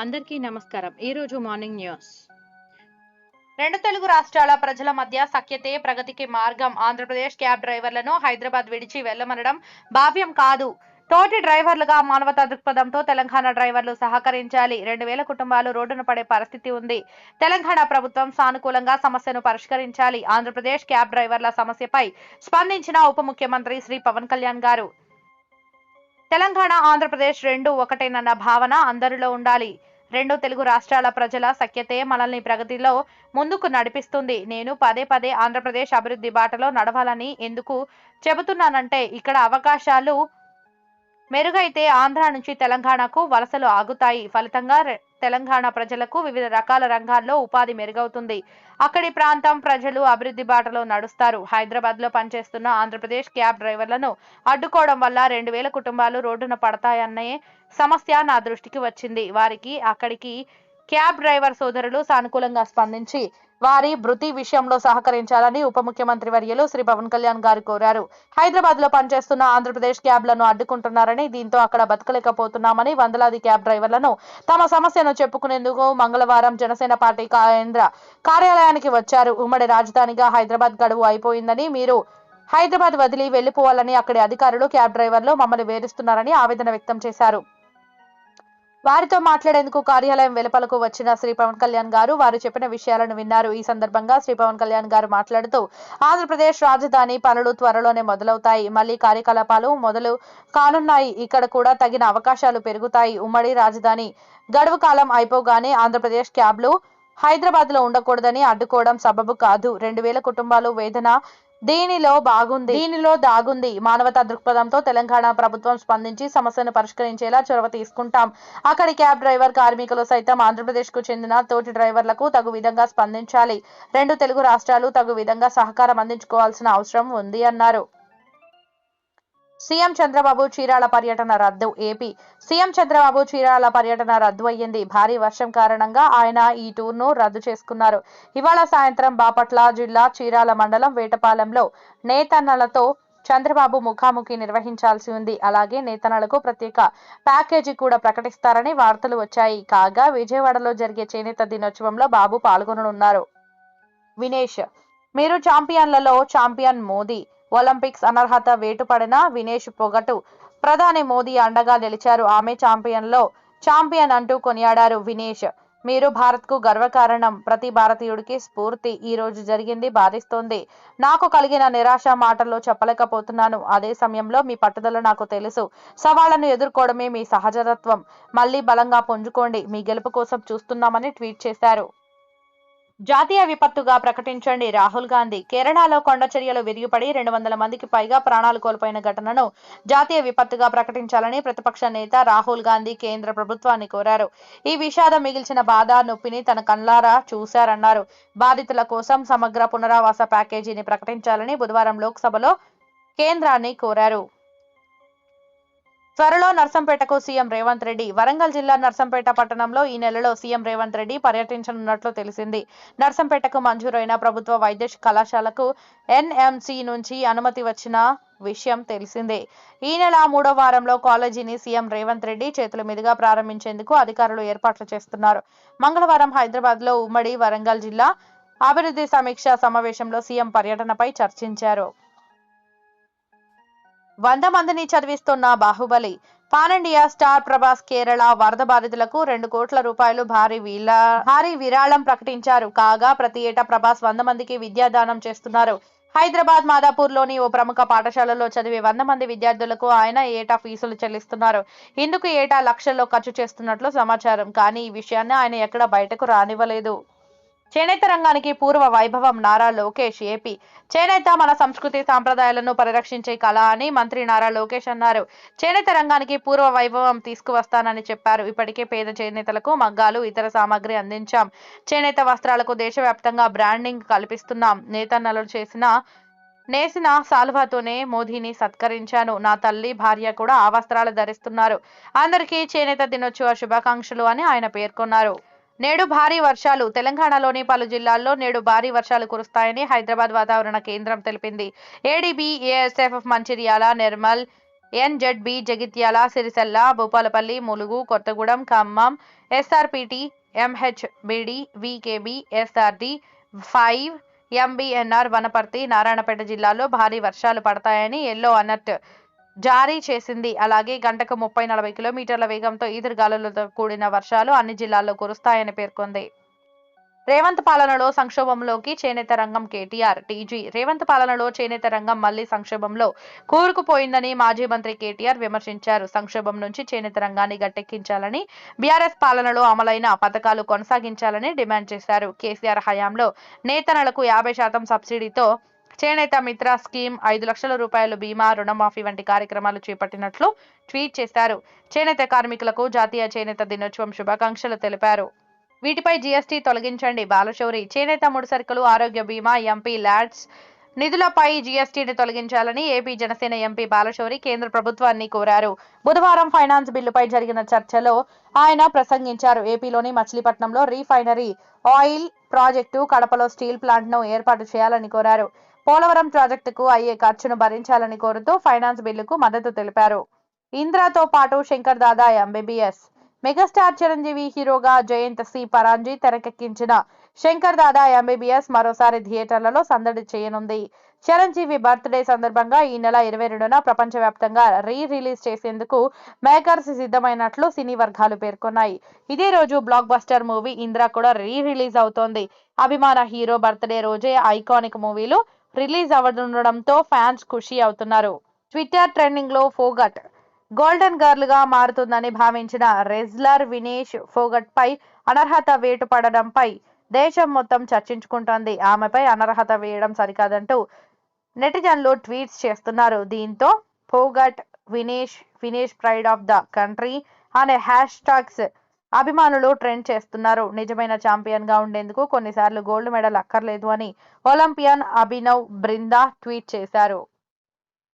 అందరికీ నమస్కారం. రోజు మార్నింగ్ న్యూస్. రెండు తెలుగు రాష్ట్రాల ప్రజల మధ్య సఖ్యతే ప్రగతికి మార్గం ఆంధ్రప్రదేశ్ క్యాబ్ డ్రైవర్లను హైదరాబాద్ విడిచి వెళ్ళమనడం భావ్యం కాదు. తోటి డ్రైవర్లుగా మానవతా దృక్పథంతో తెలంగాణ డ్రైవర్లు సహకరించాలి. రెండు వేల కుటుంబాలు రోడ్డున పడే పరిస్థితి ఉంది. తెలంగాణ ప్రభుత్వం సానుకూలంగా సమస్యను పరిష్కరించాలి. ఆంధ్రప్రదేశ్ క్యాబ్ డ్రైవర్ల సమస్యపై స్పందించిన ఉప ముఖ్యమంత్రి శ్రీ పవన్ కళ్యాణ్ గారు. తెలంగాణ ఆంధ్రప్రదేశ్ రెండు ఒకటేనన్న భావన అందరిలో ఉండాలి. రెండు తెలుగు రాష్ట్రాల ప్రజల సఖ్యతే మనల్ని ప్రగతిలో ముందుకు నడిపిస్తుంది. నేను పదే పదే ఆంధ్రప్రదేశ్ అభివృద్ధి బాటలో నడవాలని ఎందుకు చెబుతున్నానంటే ఇక్కడ అవకాశాలు మెరుగైతే ఆంధ్ర నుంచి తెలంగాణకు వలసలు ఆగుతాయి. ఫలితంగా తెలంగాణ ప్రజలకు వివిధ రకాల రంగాల్లో ఉపాధి మెరుగవుతుంది. అక్కడి ప్రాంతం ప్రజలు అభివృద్ధి బాటలో నడుస్తారు. హైదరాబాద్లో పనిచేస్తున్న ఆంధ్రప్రదేశ్ క్యాబ్ డ్రైవర్లను అడ్డుకోవడం వల్ల రెండు వేల కుటుంబాలు రోడ్డున పడతాయనే సమస్య నా దృష్టికి వచ్చింది. వారికి అక్కడికి క్యాబ్ డ్రైవర్ సోదరులు సానుకూలంగా స్పందించి వారి భృతి విషయంలో సహకరించాలని ఉప ముఖ్యమంత్రి వర్యలు శ్రీ పవన్ కళ్యాణ్ గారు కోరారు. హైదరాబాద్లో పనిచేస్తున్న ఆంధ్రప్రదేశ్ క్యాబ్లను అడ్డుకుంటున్నారని దీంతో అక్కడ బతకలేకపోతున్నామని వందలాది క్యాబ్ డ్రైవర్లను తమ సమస్యను చెప్పుకునేందుకు మంగళవారం జనసేన పార్టీ కేంద్ర కార్యాలయానికి వచ్చారు. ఉమ్మడి రాజధానిగా హైదరాబాద్ గడువు అయిపోయిందని మీరు హైదరాబాద్ వదిలి వెళ్ళిపోవాలని అక్కడి అధికారులు క్యాబ్ డ్రైవర్లు మమ్మల్ని వేధిస్తున్నారని ఆవేదన వ్యక్తం చేశారు. వారితో మాట్లాడేందుకు కార్యాలయం వెలుపలకు వచ్చిన శ్రీ పవన్ కళ్యాణ్ గారు వారు చెప్పిన విషయాలను విన్నారు. ఈ సందర్భంగా శ్రీ పవన్ కళ్యాణ్ గారు మాట్లాడుతూ ఆంధ్రప్రదేశ్ రాజధాని పనులు త్వరలోనే మొదలవుతాయి. మళ్ళీ కార్యకలాపాలు మొదలు కానున్నాయి. ఇక్కడ కూడా తగిన అవకాశాలు పెరుగుతాయి. ఉమ్మడి రాజధాని గడువు కాలం అయిపోగానే ఆంధ్రప్రదేశ్ క్యాబ్లు హైదరాబాద్లో ఉండకూడదని అడ్డుకోవడం సబబు కాదు. రెండు వేల కుటుంబాలు వేదన దీనిలో బాగుంది. దీనిలో దాగుంది. మానవతా దృక్పథంతో తెలంగాణ ప్రభుత్వం స్పందించి సమస్యను పరిష్కరించేలా చొరవ తీసుకుంటాం. అక్కడి క్యాబ్ డ్రైవర్ కార్మికులు సైతం ఆంధ్రప్రదేశ్కు చెందిన తోటి డ్రైవర్లకు తగు విధంగా స్పందించాలి. రెండు తెలుగు రాష్ట్రాలు తగు విధంగా సహకారం అందించుకోవాల్సిన అవసరం ఉంది అన్నారు. సీఎం చంద్రబాబు చీరాల పర్యటన రద్దు ఏపీ సీఎం చంద్రబాబు చీరాల పర్యటన రద్దు అయ్యింది. భారీ వర్షం కారణంగా ఆయన ఈ టూర్ను రద్దు చేసుకున్నారు. ఇవాళ సాయంత్రం బాపట్ల జిల్లా చీరాల మండలం వేటపాలెంలో నేతన్నలతో చంద్రబాబు ముఖాముఖి నిర్వహించాల్సి ఉంది. అలాగే నేతనలకు ప్రత్యేక ప్యాకేజీ కూడా ప్రకటిస్తారని వార్తలు వచ్చాయి. కాగా విజయవాడలో జరిగే చేనేత దినోత్సవంలో బాబు పాల్గొననున్నారు. వినేష్ మీరు ఛాంపియన్లలో ఛాంపియన్ మోదీ ఒలింపిక్స్ అనర్హత వేటుపడిన వినేష్ పొగటు ప్రధాని మోదీ అండగా నిలిచారు. ఆమె ఛాంపియన్లో ఛాంపియన్ అంటూ కొనియాడారు వినేష్. మీరు భారత్కు గర్వకారణం. ప్రతి భారతీయుడికి స్ఫూర్తి ఈ రోజు జరిగింది బాధిస్తోంది. నాకు కలిగిన నిరాశ మాటల్లో చెప్పలేకపోతున్నాను. అదే సమయంలో మీ పట్టుదల నాకు తెలుసు. సవాళ్ళను ఎదుర్కోవడమే మీ సహజతత్వం. మళ్ళీ బలంగా పుంజుకోండి. మీ గెలుపు కోసం చూస్తున్నామని ట్వీట్ చేశారు. జాతీయ విపత్తుగా ప్రకటించండి. రాహుల్ గాంధీ కేరళలో కొండ చర్యలు విరిగిపడి రెండు వందల మందికి పైగా ప్రాణాలు కోల్పోయిన ఘటనను జాతీయ విపత్తుగా ప్రకటించాలని ప్రతిపక్ష నేత రాహుల్ గాంధీ కేంద్ర ప్రభుత్వాన్ని కోరారు. ఈ విషాదం మిగిల్చిన బాధ నొప్పిని తన కళ్ళారా చూశారన్నారు. బాధితుల కోసం సమగ్ర పునరావాస ప్యాకేజీని ప్రకటించాలని బుధవారం లోక్సభలో కేంద్రాన్ని కోరారు. త్వరలో నర్సంపేటకు సీఎం రేవంత్ రెడ్డి వరంగల్ జిల్లా నర్సంపేట పట్టణంలో ఈ నెలలో సీఎం రేవంత్ రెడ్డి పర్యటించనున్నట్లు తెలిసింది. నర్సంపేటకు మంజూరైన ప్రభుత్వ వైద్య కళాశాలకు ఎన్ఎంసి నుంచి అనుమతి వచ్చిన విషయం తెలిసిందే. ఈ నెల మూడో వారంలో కాలేజీని సీఎం రేవంత్ రెడ్డి చేతుల మీదుగా ప్రారంభించేందుకు అధికారులు ఏర్పాట్లు చేస్తున్నారు. మంగళవారం హైదరాబాద్లో ఉమ్మడి వరంగల్ జిల్లా అభివృద్ధి సమీక్ష సమావేశంలో సీఎం పర్యటనపై చర్చించారు. వంద మందిని చదివిస్తున్న Baahubali. Pan India star Prabhas Kerala వరద బాధితులకు రెండు కోట్ల రూపాయలు భారీ వీళ్ళ భారీ విరాళం ప్రకటించారు. కాగా ప్రతి ఏటా ప్రభాస్ వంద మందికి విద్యాదానం చేస్తున్నారు. హైదరాబాద్ మాదాపూర్లోని ఓ ప్రముఖ పాఠశాలలో చదివే వంద మంది విద్యార్థులకు ఆయన ఏటా ఫీజులు చెల్లిస్తున్నారు. ఇందుకు ఏటా లక్షల్లో ఖర్చు చేస్తున్నట్లు సమాచారం. కానీ ఈ విషయాన్ని ఆయన ఎక్కడ బయటకు రానివ్వలేదు. చేనేత రంగానికి పూర్వ వైభవం నారా లోకేష్ ఏపీ. చేనేత మన సంస్కృతి సాంప్రదాయాలను పరిరక్షించే కళ అని మంత్రి నారా లోకేష్ అన్నారు. చేనేత రంగానికి పూర్వ వైభవం తీసుకువస్తానని చెప్పారు. ఇప్పటికే పేద చేనేతలకు మగ్గాలు ఇతర సామాగ్రి అందించాం. చేనేత వస్త్రాలకు దేశవ్యాప్తంగా బ్రాండింగ్ కల్పిస్తున్నాం. నేతన్నలు చేసిన నేసిన సాల్వాతోనే మోదీని సత్కరించాను. నా తల్లి భార్య కూడా ఆ వస్త్రాలు ధరిస్తున్నారు. అందరికీ చేనేత దినోత్సవ శుభాకాంక్షలు అని ఆయన పేర్కొన్నారు. నేడు భారీ వర్షాలు. తెలంగాణలోని పలు జిల్లాల్లో నేడు భారీ వర్షాలు కురుస్తాయని హైదరాబాద్ వాతావరణ కేంద్రం తెలిపింది. ADB ASF Mancherial Nirmal NZB Jagtial Sirisilla Bhupalpally Mulugu Kothagudem Khammam SRPT MHBD VKB SRD five MBNR Wanaparthy Narayanpet జిల్లాలో భారీ వర్షాలు పడతాయని ఎల్లో అలర్ట్ జారీ చేసింది. అలాగే గంటకు ముప్పై నలభై కిలోమీటర్ల వేగంతో ఈదురుగాలులతో కూడిన వర్షాలు అన్ని జిల్లాల్లో కురుస్తాయని పేర్కొంది. రేవంత్ పాలనలో సంక్షోభంలోకి చేనేత రంగం కేటీఆర్. టీజీ రేవంత్ పాలనలో చేనేత రంగం మళ్ళీ సంక్షోభంలో కూరుకుపోయిందని మాజీ మంత్రి కేటీఆర్ విమర్శించారు. సంక్షోభం నుంచి చేనేత రంగాన్ని గట్టెక్కించాలని బీఆర్ఎస్ పాలనలో అమలైన పథకాలు కొనసాగించాలని డిమాండ్ చేశారు. కేసీఆర్ హయాంలో నేతనలకు యాభై శాతం సబ్సిడీతో చేనేత మిత్ర స్కీమ్ ఐదు లక్షల రూపాయలు బీమా రుణమాఫీ వంటి కార్యక్రమాలు చేపట్టినట్లు ట్వీట్ చేశారు. చేనేత కార్మికులకు జాతీయ చేనేత దినోత్సవం శుభాకాంక్షలు తెలిపారు. వీటిపై జీఎస్టీ తొలగించండి. బాలశౌరి చేనేత ముడిసరుకులు ఆరోగ్య బీమా ఎంపీ ల్యాడ్స్ నిధులపై జీఎస్టీని తొలగించాలని ఏపీ జనసేన ఎంపీ బాలశౌరి కేంద్ర ప్రభుత్వాన్ని కోరారు. బుధవారం ఫైనాన్స్ బిల్లుపై జరిగిన చర్చలో ఆయన ప్రసంగించారు. ఏపీలోని మచిలీపట్నంలో రీఫైనరీ ఆయిల్ ప్రాజెక్టు కడపలో స్టీల్ ప్లాంట్ను ఏర్పాటు చేయాలని కోరారు. పోలవరం ప్రాజెక్టుకు అయ్యే ఖర్చును భరించాలని కోరుతూ ఫైనాన్స్ బిల్లుకు మద్దతు తెలిపారు. ఇంద్రాతో పాటు శంకర్ దాదా ఎంబీబీఎస్ మెగాస్టార్ చిరంజీవి హీరోగా జయంత్ సి. పరాంజీ తెరకెక్కించిన శంకర్ దాదా ఎంబీబీఎస్ మరోసారి థియేటర్లలో సందడి చేయనుంది. చిరంజీవి బర్త్డే సందర్భంగా ఈ నెల ఇరవై రెండున ప్రపంచవ్యాప్తంగా రీ రిలీజ్ చేసేందుకు మేకర్స్ సిద్ధమైనట్లు సినీ వర్గాలు పేర్కొన్నాయి. ఇదే రోజు బ్లాక్ బస్టర్ మూవీ ఇంద్ర కూడా రీ రిలీజ్ అవుతోంది. అభిమాన హీరో బర్త్డే రోజే ఐకానిక్ మూవీలు రిలీజ్ అవ్వనుండడంతో ఫ్యాన్స్ ఖుషి అవుతున్నారు. ట్విట్టర్ ట్రెండింగ్లో ఫోగట్. గోల్డెన్ గర్ల్గా మారుతుందని భావించిన రెజ్లర్ వినేష్ ఫోగట్ పై అనర్హత వేటు పడడంపై దేశం మొత్తం చర్చించుకుంటోంది. ఆమెపై అనర్హత వేయడం సరికాదంటూ నెటిజన్లు ట్వీట్స్ చేస్తున్నారు. దీంతో Phogat Vinesh Vinesh pride of the country అనే హ్యాష్ టాగ్స్ అభిమానులు ట్రెండ్ చేస్తున్నారు. నిజమైన ఛాంపియన్గా ఉండేందుకు కొన్నిసార్లు గోల్డ్ మెడల్ అక్కర్లేదు అని ఒలింపియన్ అభినవ్ బృందా ట్వీట్ చేశారు.